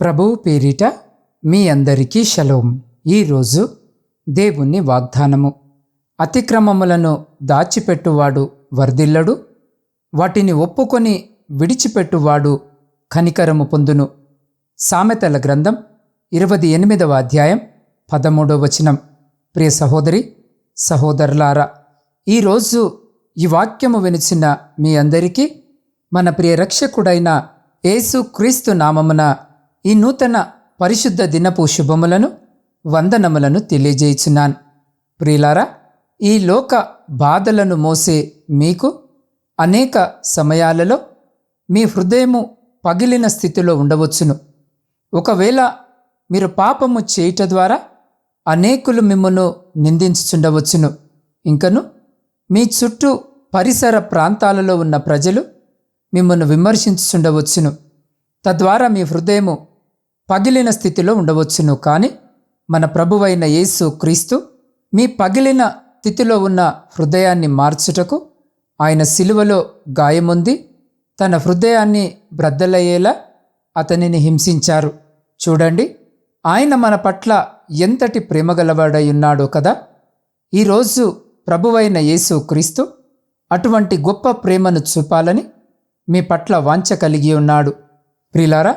ప్రభువు పేరిట మీ అందరికీ షలోం. ఈరోజు దేవుని వాగ్దానము. అతిక్రమములను దాచిపెట్టువాడు వర్ధిల్లడు వాటిని ఒప్పుకొని విడిచిపెట్టువాడు కనికరము పొందును. సామెతల గ్రంథం ఇరవై ఎనిమిదవ అధ్యాయం పదమూడవ వచనం. ప్రియ సహోదరి సహోదరులారా ఈరోజు ఈ వాక్యము వినిచిన మీ అందరికీ మన ప్రియ రక్షకుడైన యేసు క్రీస్తు నామమున ఈ నూతన పరిశుద్ధ దినపు శుభములను వందనములను తెలియజేయుచున్నాను. ప్రియులారా ఈ లోక బాధలను మోసే మీకు అనేక సమయాలలో మీ హృదయము పగిలిన స్థితిలో ఉండవచ్చును. ఒకవేళ మీరు పాపము చేయుట ద్వారా అనేకులు మిమ్మను నిందించుచుండవచ్చును. ఇంకను మీ చుట్టూ పరిసర ప్రాంతాలలో ఉన్న ప్రజలు మిమ్మల్ని విమర్శించుచుండవచ్చును. తద్వారా మీ హృదయము పగిలిన స్థితిలో ఉండవచ్చును కానీ మన ప్రభువైన యేసు క్రీస్తు మీ పగిలిన స్థితిలో ఉన్న హృదయాన్ని మార్చుటకు ఆయన సిలువలో గాయముంది తన హృదయాన్ని బ్రద్దలయ్యేలా అతనిని హింసించారు. చూడండి ఆయన మన పట్ల ఎంతటి ప్రేమగలవాడై ఉన్నాడో కదా! ఈరోజు ప్రభువైన యేసు క్రీస్తు అటువంటి గొప్ప ప్రేమను చూపాలని మీ పట్ల వాంఛ కలిగి ఉన్నాడు. ప్రిలారా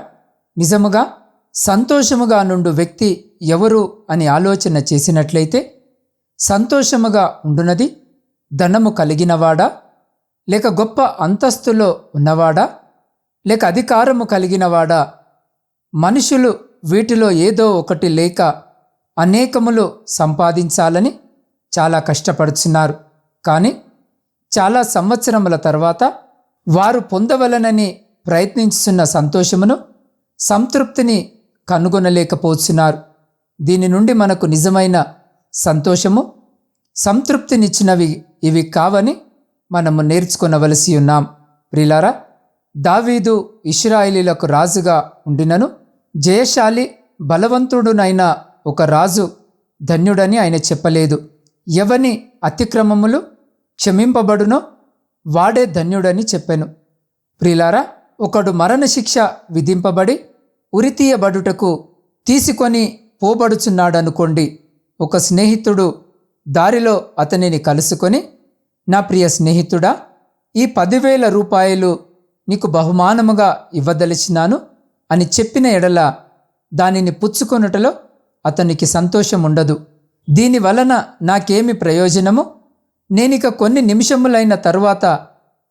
నిజముగా సంతోషముగా నుండు వ్యక్తి ఎవరు అని ఆలోచన చేసినట్లయితే సంతోషముగా ఉండునది ధనము కలిగినవాడా? లేక గొప్ప అంతస్తులో ఉన్నవాడా? లేక అధికారము కలిగినవాడా? మనుషులు వీటిలో ఏదో ఒకటి లేక అనేకములు సంపాదించాలని చాలా కష్టపడుచున్నారు. కానీ చాలా సంవత్సరముల తర్వాత వారు పొందవలనని ప్రయత్నిస్తున్న సంతోషమును సంతృప్తిని కనుగొనలేకపోతున్నారు. దీని నుండి మనకు నిజమైన సంతోషము సంతృప్తినిచ్చినవి ఇవి కావని మనము నేర్చుకొనవలసి ఉన్నాం. ప్రిలారా దావీదు ఇస్రాయిలీలకు రాజుగా ఉండినను జయశాలి బలవంతుడునైన ఒక రాజు ధన్యుడని ఆయన చెప్పలేదు. ఎవని అతిక్రమములు క్షమింపబడునో వాడే ధన్యుడని చెప్పెను. ప్రిలారా ఒకడు మరణశిక్ష విధింపబడి ఉరితీయబడుటకు తీసుకొని పోబడుచున్నాడనుకోండి. ఒక స్నేహితుడు దారిలో అతనిని కలుసుకొని నా ప్రియ స్నేహితుడా ఈ పదివేల రూపాయలు నీకు బహుమానముగా ఇవ్వదలిచినాను అని చెప్పిన ఎడల దానిని పుచ్చుకొనుటలో అతనికి సంతోషం ఉండదు దీని వలన నాకేమి ప్రయోజనము? నేనిక కొన్ని నిమిషములైన తరువాత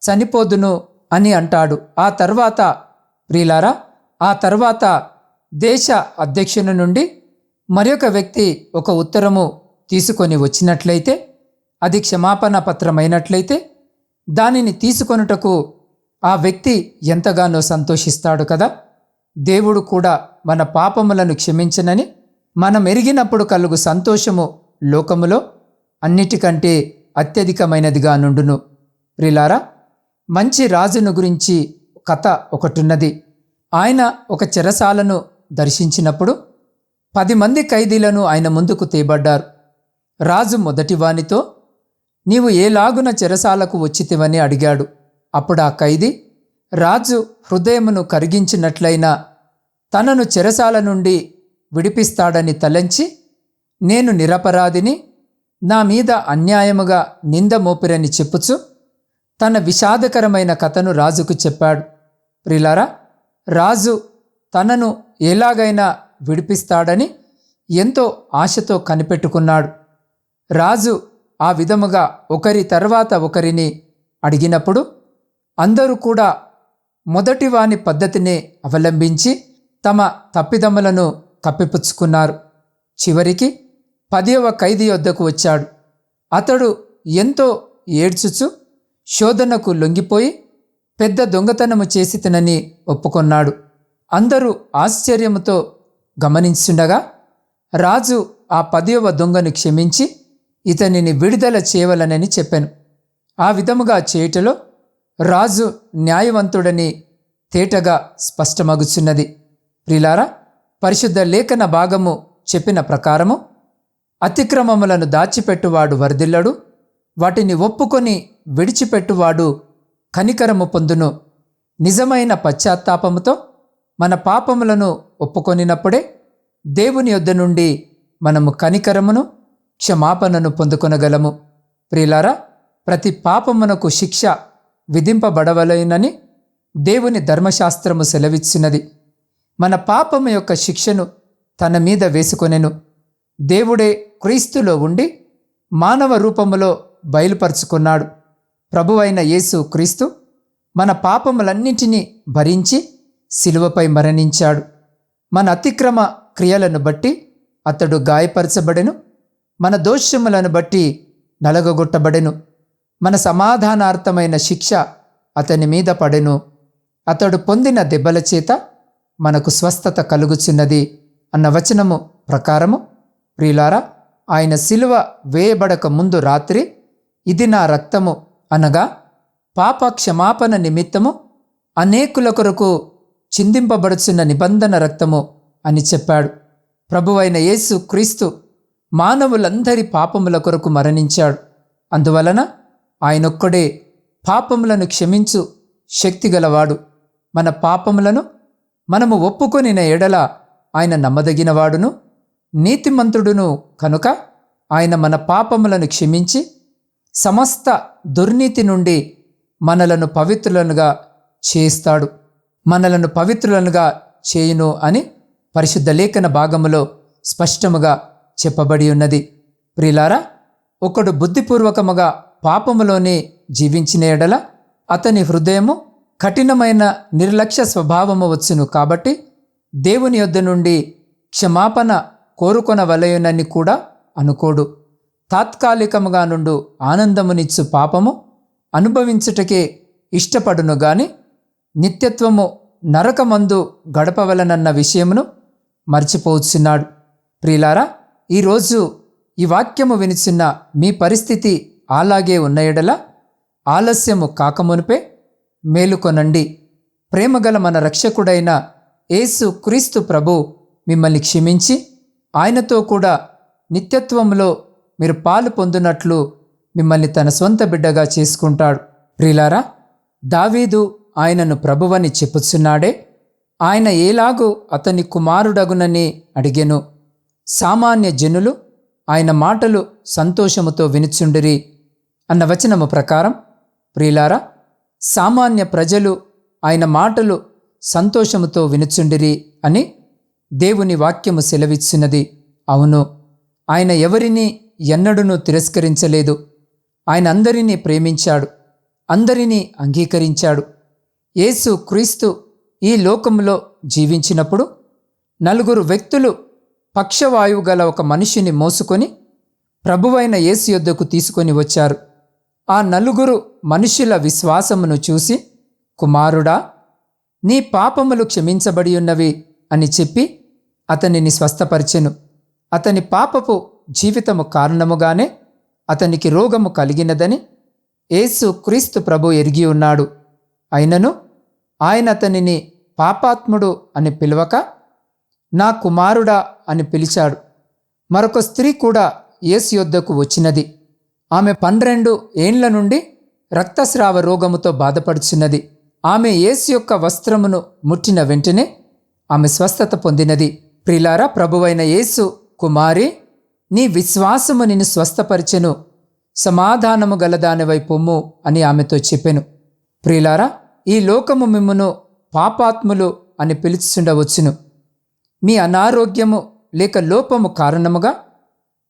చనిపోదును అని అంటాడు. ఆ తర్వాత ప్రియులారా ఆ తర్వాత దేశ అధ్యక్షుని నుండి మరొక వ్యక్తి ఒక ఉత్తరము తీసుకొని వచ్చినట్లయితే అది క్షమాపణ పత్రమైనట్లయితే దానిని తీసుకొనుటకు ఆ వ్యక్తి ఎంతగానో సంతోషిస్తాడు కదా? దేవుడు కూడా మన పాపములను క్షమించనని మనం ఎరిగినప్పుడు కలుగు సంతోషము లోకములో అన్నిటికంటే అత్యధికమైనదిగా నుండును. ప్రిలారా మంచి రాజును గురించి కథ ఒకటున్నది. ఆయన ఒక చెరసాలను దర్శించినప్పుడు పది మంది ఖైదీలను ఆయన ముందుకు తేబడ్డారు. రాజు మొదటివానితో నీవు ఏలాగున చెరసాలకు వచ్చితివని అడిగాడు. అప్పుడు ఆ ఖైదీ రాజు హృదయమును కరిగించినట్లయినా తనను చెరసాల నుండి విడిపిస్తాడని తలంచి నేను నిరపరాధిని నా మీద అన్యాయముగా నింద మోపిరని చెప్పుచు తన విషాదకరమైన కథను రాజుకు చెప్పాడు. ప్రిలారా రాజు తనను ఎలాగైనా విడిపిస్తాడని ఎంతో ఆశతో కనిపెట్టుకున్నాడు. రాజు ఆ విధముగా ఒకరి తర్వాత ఒకరిని అడిగినప్పుడు అందరూ కూడా మొదటివాని పద్ధతినే అవలంబించి తమ తప్పిదమ్ములను కప్పిపుచ్చుకున్నారు చివరికి పదివ ఖైదీ వద్దకు వచ్చాడు. అతడు ఎంతో ఏడ్చుచు శోధనకు లొంగిపోయి పెద్ద దొంగతనము చేసి తినని ఒప్పుకొన్నాడు. అందరూ ఆశ్చర్యముతో గమనించుండగా రాజు ఆ పదివ దొంగను క్షమించి ఇతనిని విడుదల చేయవలనని చెప్పాను. ఆ విధముగా చేయుటలో రాజు న్యాయవంతుడని తేటగా స్పష్టమగుచున్నది. ప్రిలారా పరిశుద్ధ లేఖన భాగము చెప్పిన ప్రకారము అతిక్రమములను దాచిపెట్టువాడు వరదిల్లడు వాటిని ఒప్పుకొని విడిచిపెట్టువాడు కనికరము పొందును. నిజమైన పశ్చాత్తాపముతో మన పాపములను ఒప్పుకొనినప్పుడే దేవుని యొద్ద నుండి మనము కనికరమును క్షమాపణను పొందుకొనగలము. ప్రిలారా ప్రతి పాపమునకు శిక్ష విధింపబడవలేనని దేవుని ధర్మశాస్త్రము సెలవిచ్చినది. మన పాపము యొక్క శిక్షను తన మీద వేసుకొనెను. దేవుడే క్రీస్తులో ఉండి మానవ రూపములో బయలుపరుచుకున్నాడు. ప్రభువైన యేసు క్రీస్తు మన పాపములన్నింటినీ భరించి శిలువపై మరణించాడు. మన అతిక్రమ క్రియలను బట్టి అతడు గాయపరచబడెను. మన దోషములను బట్టి నలగగొట్టబడెను. మన సమాధానార్థమైన శిక్ష అతని మీద పడెను. అతడు పొందిన దెబ్బల చేత మనకు స్వస్థత కలుగుచున్నది అన్న వచనము ప్రకారము. ప్రియులారా ఆయన శిలువ వేయబడక ముందు రాత్రి ఇది నా రక్తము అనగా పాప క్షమాపణ నిమిత్తము అనేకుల కొరకు చిందింపబడుచున్న నిబంధన రక్తము అని చెప్పాడు. ప్రభువైన యేసు క్రీస్తు మానవులందరి పాపముల కొరకు మరణించాడు. అందువలన ఆయనొక్కడే పాపములను క్షమించు శక్తిగలవాడు మన పాపములను మనము ఒప్పుకొనిన ఎడల ఆయన నమ్మదగినవాడును నీతిమంతుడును కనుక ఆయన మన పాపములను క్షమించి సమస్త దుర్నీతి నుండి మనలను పవిత్రులనుగా చేస్తాడు మనలను పవిత్రులనుగా చేయును అని పరిశుద్ధ లేఖన భాగములో స్పష్టముగా చెప్పబడి ఉన్నది. ప్రిలారా ఒకడు బుద్ధిపూర్వకముగా పాపములోనే జీవించిన ఎడల అతని హృదయము కఠినమైన నిర్లక్ష్య స్వభావము వచ్చును కాబట్టి దేవుని యొద్ద నుండి క్షమాపణ కోరుకొనవలయునని కూడా అనుకోడు. తాత్కాలికముగా నుండు ఆనందమునిచ్చు పాపము అనుభవించుటకే ఇష్టపడును గాని నిత్యత్వము నరకమందు గడపవలనన్న విషయమును మర్చిపోచున్నాడు. ప్రియులారా ఈరోజు ఈ వాక్యము వినిచిన్న మీ పరిస్థితి అలాగే ఉన్న ఆలస్యము కాకమునుపే మేలుకొనండి. ప్రేమగల మన రక్షకుడైన యేసు క్రీస్తు ప్రభు మిమ్మల్ని క్షమించి ఆయనతో కూడా నిత్యత్వంలో మీరు పాలు పొందినట్లు మిమ్మల్ని తన సొంత బిడ్డగా చేసుకుంటాడు. ప్రిలారా దావీదు ఆయనను ప్రభువని చెప్పుచున్నాడే. ఆయన ఏలాగూ అతని కుమారుడగునని అడిగెను. సామాన్య జనులు ఆయన మాటలు సంతోషముతో వినుచుండిరి అన్న వచనము ప్రకారం ప్రియులారా సామాన్య ప్రజలు ఆయన మాటలు సంతోషముతో వినుచుండిరి అని దేవుని వాక్యము సెలవిచ్చినది. అవును ఆయన ఎవరిని ఎన్నడూనూ తిరస్కరించలేదు. ఆయన అందరినీ ప్రేమించాడు. అందరినీ అంగీకరించాడు. యేసు క్రీస్తు ఈ లోకంలో జీవించినప్పుడు నలుగురు వ్యక్తులు పక్షవాయువు గల ఒక మనిషిని మోసుకొని ప్రభువైన యేసు యొద్దకు తీసుకొని వచ్చారు. ఆ నలుగురు మనుషుల విశ్వాసమును చూసి కుమారుడా నీ పాపములు క్షమించబడి ఉన్నవి అని చెప్పి అతనిని స్వస్థపరిచెను. అతని పాపపు జీవితము కారణముగానే అతనికి రోగము కలిగినదని యేసు క్రీస్తు ప్రభు ఎరిగి ఉన్నాడు. అయినను ఆయన అతనిని పాపాత్ముడు అని పిలవక నా కుమారుడా అని పిలిచాడు. మరొక స్త్రీ కూడా యేసు యొద్దకు వచ్చినది. ఆమె పన్నెండు ఏండ్ల నుండి రక్తస్రావ రోగముతో బాధపడుచున్నది. ఆమె యేసు యొక్క వస్త్రమును ముట్టిన వెంటనే ఆమె స్వస్థత పొందినది. ప్రిలారా ప్రభువైన యేసు కుమారి నీ విశ్వాసము నిన్ను స్వస్థపరిచెను. సమాధానము గలదానివై పొమ్ము అని ఆమెతో చెప్పెను. ప్రియులారా ఈ లోకము మిమ్మును పాపాత్ములు అని పిలుచుండవచ్చును మీ అనారోగ్యము లేక లోపము కారణముగా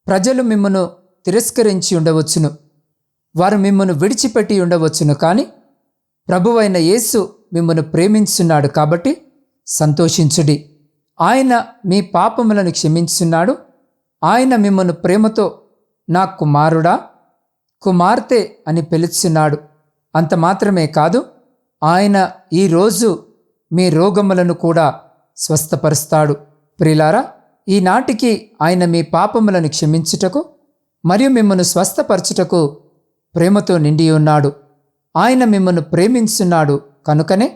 ప్రజలు మిమ్మను తిరస్కరించి ఉండవచ్చును. వారు మిమ్మను విడిచిపెట్టి ఉండవచ్చును కానీ ప్రభువైన యేసు మిమ్మను ప్రేమించున్నాడు కాబట్టి సంతోషించుడి. ఆయన మీ పాపములను క్షమించున్నాడు ఆయన మిమ్మను ప్రేమతో నా కుమారుడా కుమార్తె అని పిలుచున్నాడు. అంత మాత్రమే కాదు ఆయన ఈరోజు మీ రోగములను కూడా స్వస్థపరుస్తాడు. ప్రిలారా ఈనాటికి ఆయన మీ పాపములను క్షమించుటకు మరియు మిమ్మను స్వస్థపరచుటకు ప్రేమతో నిండి ఉన్నాడు. ఆయన మిమ్మను ప్రేమించున్నాడు కనుకనే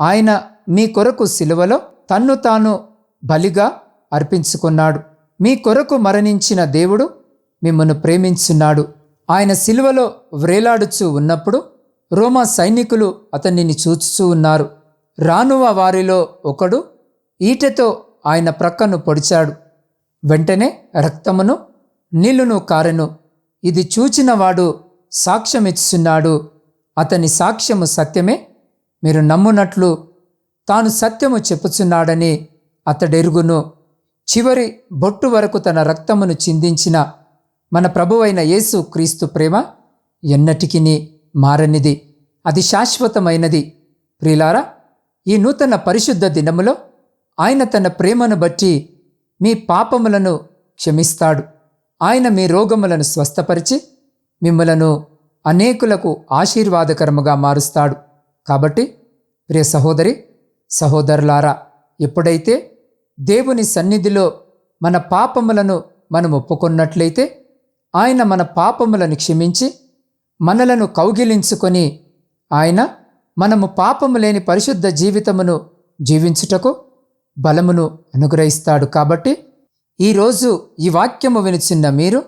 ఆయన మీ కొరకు సిలువలో తన్ను తాను బలిగా అర్పించుకున్నాడు. మీ కొరకు మరణించిన దేవుడు మిమ్మను ప్రేమించున్నాడు. ఆయన సిలువలో వ్రేలాడుచూ ఉన్నప్పుడు రోమా సైనికులు అతనిని చూచుచూ ఉన్నారు. రానువ వారిలో ఒకడు ఈటెతో ఆయన ప్రక్కను పొడిచాడు. వెంటనే రక్తమును నీళ్ళును కారెను ఇది చూచినవాడు సాక్ష్యమిచ్చుచున్నాడు. అతని సాక్ష్యము సత్యమే మీరు నమ్మునట్లు తాను సత్యము చెప్పుచున్నాడని అతడెరుగును. చివరి బొట్టు వరకు తన రక్తమును చిందించిన మన ప్రభువైన యేసు క్రీస్తు ప్రేమ ఎన్నటికీ మారనిది. అది శాశ్వతమైనది. ప్రిలారా ఈ నూతన పరిశుద్ధ దినములో ఆయన తన ప్రేమను బట్టి మీ పాపములను క్షమిస్తాడు. ఆయన మీ రోగములను స్వస్థపరిచి మిమ్మలను అనేకులకు ఆశీర్వాదకరముగా మారుస్తాడు. కాబట్టి ప్రియ సహోదరి సహోదరులారా ఎప్పుడైతే దేవుని సన్నిధిలో మన పాపములను మనం ఒప్పుకున్నట్లయితే ఆయన మన పాపములను క్షమించి మనలను కౌగిలించుకొని ఆయన మనము పాపము లేని పరిశుద్ధ జీవితమును జీవించుటకు బలమును అనుగ్రహిస్తాడు కాబట్టి ఈరోజు ఈ వాక్యము వినిచిన్న మీరు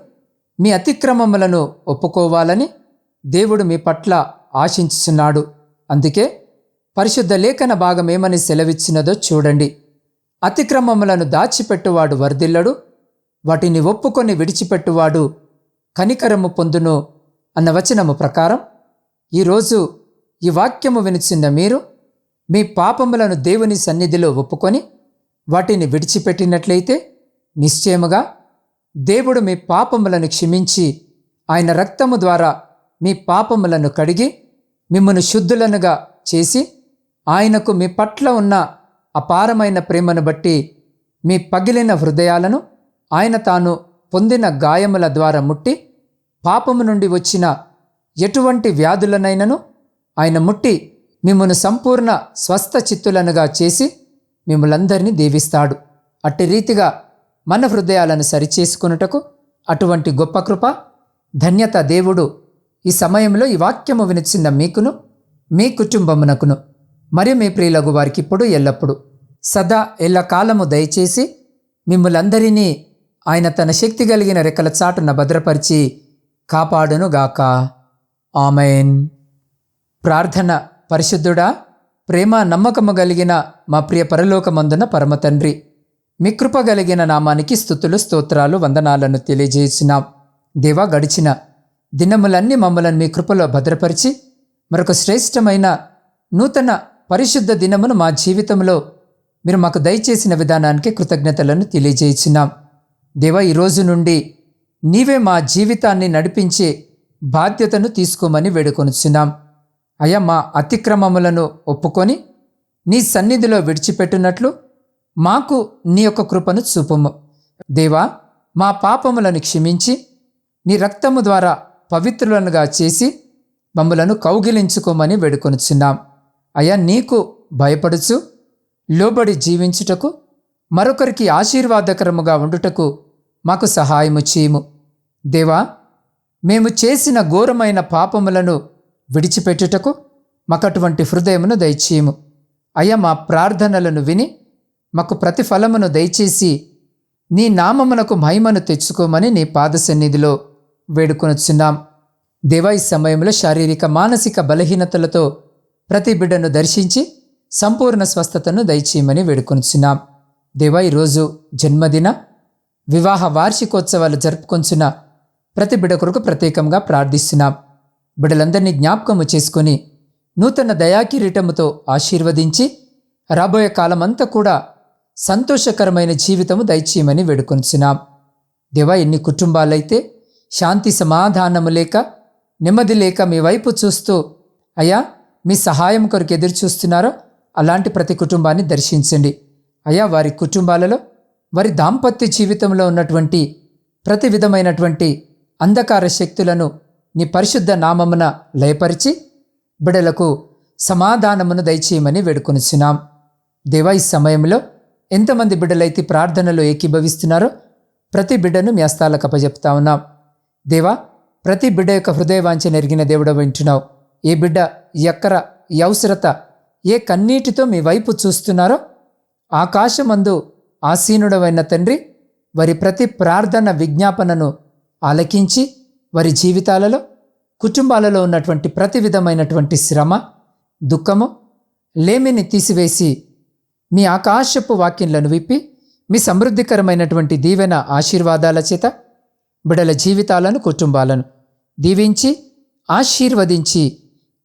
మీ అతిక్రమములను ఒప్పుకోవాలని దేవుడు మీ పట్ల ఆశించుచున్నాడు. అందుకే పరిశుద్ధ లేఖన భాగం ఏమని సెలవిచ్చినదో చూడండి. అతిక్రమములను దాచిపెట్టువాడు వర్ధిల్లడు వాటిని ఒప్పుకొని విడిచిపెట్టువాడు కనికరము పొందును అన్న వచనము ప్రకారం ఈరోజు ఈ వాక్యము వినిచిన మీరు మీ పాపములను దేవుని సన్నిధిలో ఒప్పుకొని వాటిని విడిచిపెట్టినట్లయితే నిశ్చయముగా దేవుడు మీ పాపములను క్షమించి ఆయన రక్తము ద్వారా మీ పాపములను కడిగి మిమ్మను శుద్ధులనుగా చేసి ఆయనకు మీ పట్ల ఉన్న అపారమైన ప్రేమను బట్టి మీ పగిలిన హృదయాలను ఆయన తాను పొందిన గాయముల ద్వారా ముట్టి పాపము నుండి వచ్చిన ఎటువంటి వ్యాధులనైనను ఆయన ముట్టి మిమ్మను సంపూర్ణ స్వస్థ చిత్తులనుగా చేసి మిమ్మలందరినీ దీవిస్తాడు. అట్టి రీతిగా మన హృదయాలను సరిచేసుకొనుటకు అటువంటి గొప్ప కృప ధన్యత దేవుడు ఈ సమయంలో ఈ వాక్యము వినిచిన మీకును మీ కుటుంబమునకును. మరియు మీ ప్రియులగు వారికి ఇప్పుడు ఎల్లప్పుడు. సదా ఎల్లకాలము దయచేసి మిమ్మలందరినీ ఆయన తన శక్తి కలిగిన రెక్కల చాటున భద్రపరిచి కాపాడునుగాక. ఆమెన్. ప్రార్థన పరిశుద్ధుడా ప్రేమ నమ్మకము కలిగిన మా ప్రియ పరలోకమందున పరమతండ్రి మీ కృప కలిగిన నామానికి స్థుతులు స్తోత్రాలు వందనాలను తెలియజేసినాం. దేవా గడిచిన దినములన్నీ మమ్మలను మీ కృపలో భద్రపరిచి మరొక శ్రేష్టమైన నూతన పరిశుద్ధ దినమును మా జీవితంలో మీరు మాకు దయచేసిన విధానానికి కృతజ్ఞతలను తెలియజేసినాం దేవ ఈరోజు నుండి నీవే మా జీవితాన్ని నడిపించే బాధ్యతను తీసుకోమని వేడుకొనుచున్నాం. అయ్యా మా అతిక్రమములను ఒప్పుకొని నీ సన్నిధిలో విడిచిపెట్టినట్లు మాకు నీ యొక్క కృపను చూపము. దేవా మా పాపములను క్షమించి నీ రక్తము ద్వారా పవిత్రులనుగా చేసి మమ్మలను కౌగిలించుకోమని వేడుకొనుచున్నాం. అయ్యా నీకు భయపడుచు లోబడి జీవించుటకు మరొకరికి ఆశీర్వాదకరముగా ఉండుటకు మాకు సహాయము చేయము. దేవా మేము చేసిన ఘోరమైన పాపములను విడిచిపెట్టుటకు మాకు అటువంటి హృదయమును దయచేయము. అయ్యా మా ప్రార్థనలను విని మాకు ప్రతిఫలమును దయచేసి నీ నామమునకు మహిమను తెచ్చుకోమని నీ పాద సన్నిధిలో వేడుకొనుచున్నాం. దేవా ఈ సమయంలో శారీరక మానసిక బలహీనతలతో ప్రతి బిడ్డను దర్శించి సంపూర్ణ స్వస్థతను దయచేయమని వేడుకొంచున్నాం. దేవా ఈరోజు జన్మదిన వివాహ వార్షికోత్సవాలు జరుపుకొంచున్న ప్రతి బిడ కొరకు ప్రత్యేకంగా ప్రార్థిస్తున్నాం. బిడ్డలందరినీ జ్ఞాపకము చేసుకొని నూతన దయాకిరీటముతో ఆశీర్వదించి రాబోయే కాలమంతా కూడా సంతోషకరమైన జీవితము దయచేయమని వేడుకొంచున్నాం. దేవా ఎన్ని కుటుంబాలైతే శాంతి సమాధానము లేక నెమ్మది లేక మీ వైపు చూస్తూ అయ్యా మీ సహాయం కొరకు ఎదురు చూస్తున్నారో అలాంటి ప్రతి కుటుంబాన్ని దర్శించండి. అయ్యా వారి కుటుంబాలలో వారి దాంపత్య జీవితంలో ఉన్నటువంటి ప్రతి విధమైనటువంటి అంధకార శక్తులను నీ పరిశుద్ధ నామమున లయపరిచి బిడలకు సమాధానమును దయచేయమని వేడుకొనిచున్నాం. దేవా ఈ సమయంలో ఎంతమంది బిడ్డలైతే ప్రార్థనలో ఏకీభవిస్తున్నారో ప్రతి బిడ్డను మీ హస్తాలకు అప్పజెప్తా ఉన్నాం. దేవా ప్రతి బిడ్డ యొక్క హృదయవాంఛ నెరిగిన దేవుడ వింటున్నావు ఏ బిడ్డ ఎక్కర యవసరత ఏ కన్నీటితో మీ వైపు చూస్తున్నారో ఆకాశమందు ఆసీనుడవైన తండ్రి వారి ప్రతి ప్రార్థన విజ్ఞాపనను ఆలకించి వారి జీవితాలలో కుటుంబాలలో ఉన్నటువంటి ప్రతి విధమైనటువంటి శ్రమ దుఃఖము లేమిని తీసివేసి మీ ఆకాశపు వాక్యంలను విప్పి మీ సమృద్ధికరమైనటువంటి దీవెన ఆశీర్వాదాల చేత బిడల జీవితాలను కుటుంబాలను దీవించి ఆశీర్వదించి